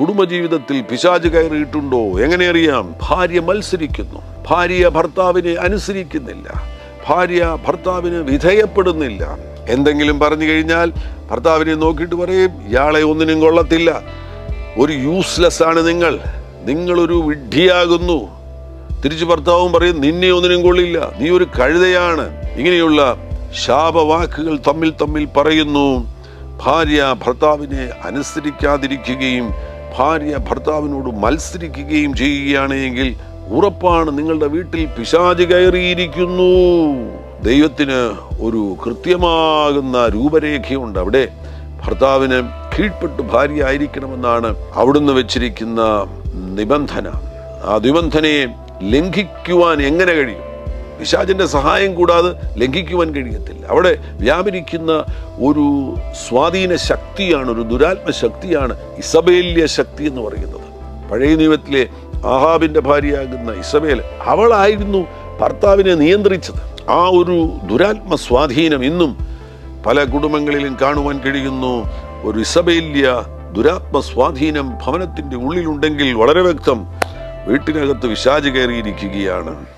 കുടുംബജീവിതത്തിൽ പിശാജ് കയറിയിട്ടുണ്ടോ? എങ്ങനെ അറിയാം? ഭാര്യ മത്സരിക്കുന്നു. ഭാര്യ ഭർത്താവിനെ അനുസരിക്കുന്നില്ല. ഭാര്യ ഭർത്താവിന് വിധേയപ്പെടുന്നില്ല. എന്തെങ്കിലും പറഞ്ഞു കഴിഞ്ഞാൽ ഭർത്താവിനെ നോക്കിയിട്ട് പറയും ഇയാളെ ഒന്നിനും കൊള്ളത്തില്ല. ഒരു യൂസ്ലെസ് ആണ് നിങ്ങൾ. നിങ്ങളൊരു വിഡ്ഢിയാകുന്നു. തിരിച്ചു ഭർത്താവും പറയും നിന്നെ ഒന്നിനും കൊള്ളില്ല. നീ ഒരു കഴുതയാണ്. ഇങ്ങനെയുള്ള ശാപവാക്കുകൾ തമ്മിൽ തമ്മിൽ പറയുന്നു. ഭാര്യ ഭർത്താവിനെ അനുസരിക്കാതിരിക്കുകയും ഭാര്യ ഭർത്താവിനോട് മത്സരിക്കുകയും ചെയ്യുകയാണെങ്കിൽ ഉറപ്പാണ് നിങ്ങളുടെ വീട്ടിൽ പിശാജ് കയറിയിരിക്കുന്നു. ദൈവത്തിന് ഒരു കൃത്യമാകുന്ന രൂപരേഖയുണ്ട് അവിടെ. ഭർത്താവിന് കീഴ്പ്പെട്ട് ഭാര്യ ആയിരിക്കണമെന്നാണ് അവിടുന്ന് വെച്ചിരിക്കുന്ന നിബന്ധന. ആ നിബന്ധനയെ ലംഘിക്കുവാൻ എങ്ങനെ കഴിയും? പിശാചിന്റെ സഹായം കൂടാതെ ലംഘിക്കുവാൻ കഴിയത്തില്ല. അവിടെ വ്യാപരിക്കുന്ന ഒരു സ്വാധീന ശക്തിയാണ് ഒരു ദുരാത്മ ശക്തിയാണ് ഇസബേലിയ ശക്തി എന്ന് പറയുന്നത്. പഴയ നിയമത്തിലെ ആഹാബിന്റെ ഭാര്യയാകുന്ന ഇസബേൽ അവളായിരുന്നു ഭർത്താവിനെ നിയന്ത്രിച്ചത്. ആ ഒരു ദുരാത്മ സ്വാധീനം ഇന്നും പല കുടുംബങ്ങളിലും കാണുവാൻ കഴിയുന്നു. ഒരു ഇസബേല്യ ദുരാത്മ സ്വാധീനം ഭവനത്തിന്റെ ഉള്ളിലുണ്ടെങ്കിൽ വളരെ വ്യക്തം വീട്ടിനകത്ത് വിശാജ് കയറിയിരിക്കുകയാണ്.